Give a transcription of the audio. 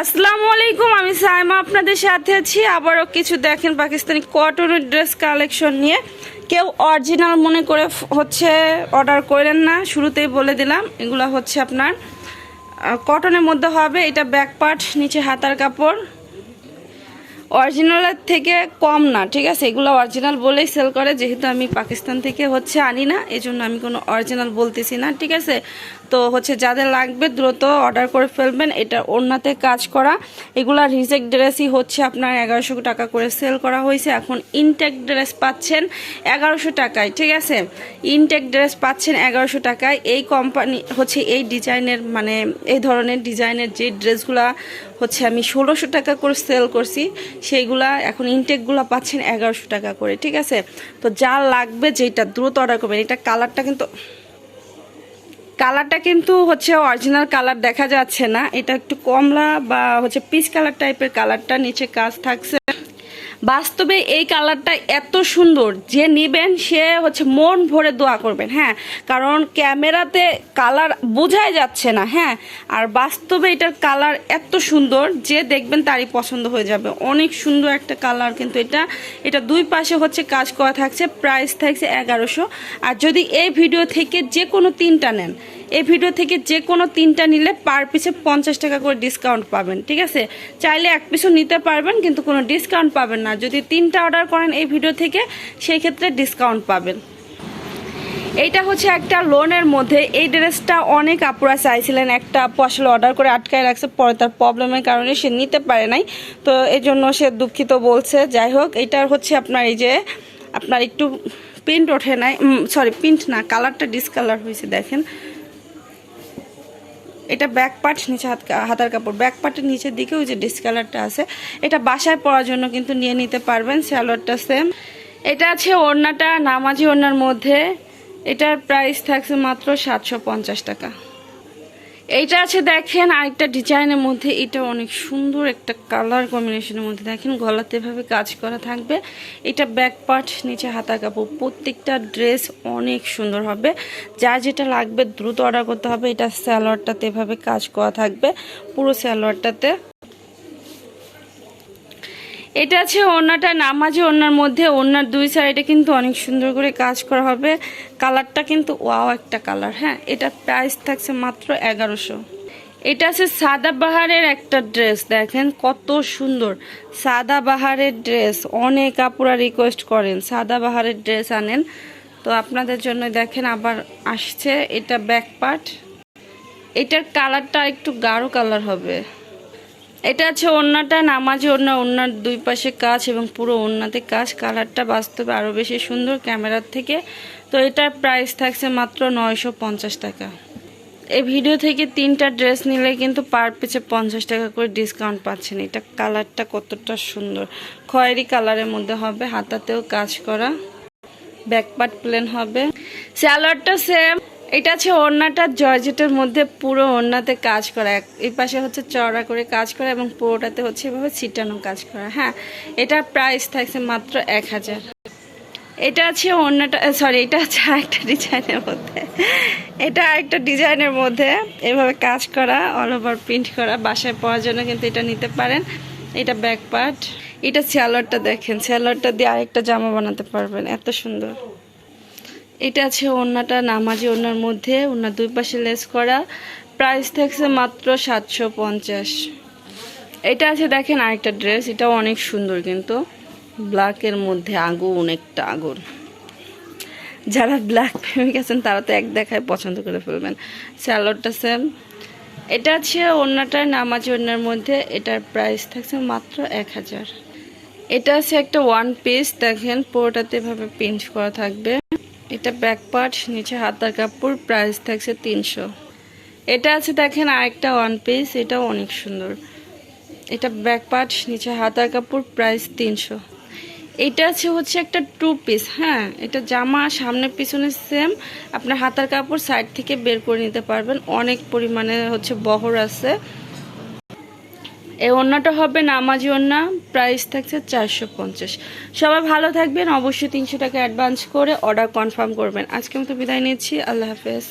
আসসালামু আলাইকুম, আমি সাইমা আপনাদের সাথে আছি। আবারও কিছু দেখেন পাকিস্তানি কটনের ড্রেস কালেকশন নিয়ে। কেউ অরিজিনাল মনে করে হচ্ছে অর্ডার করেন না, শুরুতেই বলে দিলাম, এগুলো হচ্ছে আপনার কটনের মধ্যে হবে, এটা ব্যাক পার্ট নিচে হাতার কাপড়। অরিজিনালের থেকে কম না, ঠিক আছে? এগুলো অরিজিনাল বলেই সেল করে, যেহেতু আমি পাকিস্তান থেকে হচ্ছে আনি না এই জন্য আমি কোনো অরিজিনাল বলতেছি না, ঠিক আছে? তো হচ্ছে যাদের লাগবে দ্রুত অর্ডার করে ফেলবেন, এটা ওড়নাতে কাজ করা। এগুলা রিজেক্ট ড্রেসই হচ্ছে আপনার এগারোশো টাকা করে সেল করা হয়েছে। এখন ইনটেক ড্রেস পাচ্ছেন এগারোশো টাকায়, ঠিক আছে? ইনটেক ড্রেস পাচ্ছেন এগারোশো টাকায়। এই কোম্পানি হচ্ছে এই ডিজাইনের মানে এই ধরনের ডিজাইনের যে ড্রেসগুলা হচ্ছে আমি ষোলোশো টাকা করে সেল করছি, সেইগুলা এখন ইনটেকগুলো পাচ্ছেন এগারোশো টাকা করে, ঠিক আছে? তো যা লাগবে যেটা দ্রুত অর্ডার করবেন, এটা কালারটা কিন্তু কালারটা কিন্তু হচ্ছে অরিজিনাল কালার দেখা যাচ্ছে না। এটা একটু কমলা বা হচ্ছে পিস কালার টাইপের কালারটা নিচে কাজ থাকছে। বাস্তবে এই কালারটা এত সুন্দর, যে নেবেন সে হচ্ছে মন ভরে দোয়া করবেন হ্যাঁ। কারণ ক্যামেরাতে কালার বোঝাই যাচ্ছে না হ্যাঁ। আর বাস্তবে এটার কালার এত সুন্দর, যে দেখবেন তারই পছন্দ হয়ে যাবে। অনেক সুন্দর একটা কালার কিন্তু এটা। এটা দুই পাশে হচ্ছে কাজ করা থাকছে প্রাইস থাকছে এগারোশো। আর যদি এই ভিডিও থেকে যে কোনো তিনটা নেন এই ভিডিও থেকে যে কোনো তিনটা নিলে পার পিছে পঞ্চাশ টাকা করে ডিসকাউন্ট পাবেন, ঠিক আছে? চাইলে এক পিছু নিতে পারবেন, কিন্তু কোনো ডিসকাউন্ট পাবেন না। যদি তিনটা অর্ডার করেন এই ভিডিও থেকে, সেই ক্ষেত্রে ডিসকাউন্ট পাবেন। এইটা হচ্ছে একটা লোনের মধ্যে। এই ড্রেসটা অনেক আপুরা চাইছিলেন একটা আপু অর্ডার করে আটকায় রাখছে, পরে তার প্রবলেমের কারণে সে নিতে পারে নাই। তো এই জন্য সে দুঃখিত বলছে। যাই হোক এটার হচ্ছে আপনার এই যে, আপনার একটু প্রিন্ট ওঠে নাই সরি প্রিন্ট না কালারটা ডিসকালার হয়েছে, দেখেন। এটা ব্যাক পার্ট নিচে হাত হাতার কাপড়। ব্যাক পার্টের নিচের দিকে ওই যে ডিসকালারটা আছে, এটা বাসায় পরার জন্য কিন্তু নিয়ে নিতে পারবেন স্যালোয়ারটা সেম এটা আছে ওড়নাটা, নামাজি ওড়নার মধ্যে। এটার প্রাইস থাকছে মাত্র সাতশো পঞ্চাশ টাকা। এইটা আছে দেখেন, আরেকটা ডিজাইনের মধ্যে। এটা অনেক সুন্দর একটা কালার কম্বিনেশনের মধ্যে। দেখেন, গলাতে এভাবে কাজ করা থাকবে। এটা ব্যাক পার্ট, নিচে হাতা কাপড়। প্রত্যেকটা ড্রেস অনেক সুন্দর হবে। যা যেটা লাগবে দ্রুত অর্ডার করতে হবে। এটা স্যালোয়ারটাতে এভাবে কাজ করা থাকবে। পুরো স্যালোয়ারটাতে এটা আছে ওড়নাটা নামাজি ওড়নার মধ্যে। ওড়নার দুই সাইডে কিন্তু অনেক সুন্দর করে কাজ করা হবে। কালারটা কিন্তু ওয়াও একটা কালার হ্যাঁ? এটা প্রাইস থাকছে মাত্র এগারোশো। এটা আছে সাদা বাহারের একটা ড্রেস দেখেন কত সুন্দর। সাদা বাহারের ড্রেস অনেক আপুরা রিকোয়েস্ট করেন সাদা বাহারের ড্রেস আনেন। তো আপনাদের জন্য দেখেন আবার আসছে এটা ব্যাক পার্ট এটার কালারটা একটু গাঢ় কালার হবে। এটা আছে ওড়নাটা, নামাজি ওড়না, ওড়নার দুই পাশে কাজ এবং পুরো ওড়নাতে কাজ কালারটা বাস্তবে আরও বেশি সুন্দর ক্যামেরার থেকে। তো এটার প্রাইস থাকছে মাত্র নয়শো পঞ্চাশ টাকা। এই ভিডিও থেকে তিনটা ড্রেস নিলে কিন্তু পার পিছে পঞ্চাশ টাকা করে ডিসকাউন্ট পাচ্ছেন। এটা কালারটা কতটা সুন্দর। খয়েরি কালারের মধ্যে হবে, হাতাতেও কাজ করা। ব্যাকপার্ট প্লেন হবে। স্যালোয়ারটা সেম এটা আছে ওড়নাটা, জর্জেটের মধ্যে পুরো ওড়নাতে কাজ করা। এই পাশে হচ্ছে চড়া করে কাজ করা এবং পুরোটাতে হচ্ছে এভাবে ছিটানো কাজ করা। হ্যাঁ এটা প্রাইস থাকছে মাত্র এক হাজার। এটা আছে ওড়নাটা সরি এটা আছে আরেকটা ডিজাইনের মধ্যে। এটা আরেকটা ডিজাইনের মধ্যে এভাবে কাজ করা অল ওভার প্রিন্ট করা, বাসায় পরার জন্য কিন্তু এটা নিতে পারেন। এটা ব্যাক পার্ট এটা স্যালোয়ারটা দেখেন স্যালোয়ারটা দিয়ে আরেকটা জামা বানাতে পারবেন, এত সুন্দর। এটা আছে ওড়নাটা, নামাজি ওড়নার মধ্যে ওড়নার দুই পাশে লেস করা। প্রাইস থাকছে মাত্র সাতশো পঞ্চাশ। এটা আছে দেখেন আরেকটা ড্রেস, এটাও অনেক সুন্দর কিন্তু। ব্ল্যাকের মধ্যে আগুন একটা আগুন। যারা ব্ল্যাক প্রেমিক আছেন, তারা তো এক দেখায় পছন্দ করে ফেলবেন। স্যালোডটা সেম এটা আছে ওড়নাটা, নামাজি ওড়নার মধ্যে, এটার প্রাইস থাকছে মাত্র এক হাজার। এটা আছে একটা ওয়ান পিস দেখেন পুরোটাতে এভাবে পিঞ্চ করা থাকবে। এটা ব্যাক পার্ট নিচে হাতার কাপড় প্রাইস থাকছে তিনশো। এটা আছে দেখেন আরেকটা ওয়ান পিস এটাও অনেক সুন্দর। এটা ব্যাক পার্ট নিচে হাতার কাপড় প্রাইস তিনশো। এটা আছে হচ্ছে একটা টু পিস হ্যাঁ? এটা জামা সামনে পিছনে সেম আপনার হাতার কাপড় সাইড থেকে বের করে নিতে পারবেন। অনেক পরিমাণে হচ্ছে বহর আছে। এই অন্যটা হবে নামাজি ওড়না প্রাইস থাকছে চারশো পঞ্চাশ। সবাই ভালো থাকবেন, অবশ্যই তিনশো টাকা অ্যাডভান্স করে অর্ডার কনফার্ম করবেন। আজকে মতো বিদায় নিচ্ছি, আল্লাহ হাফেজ।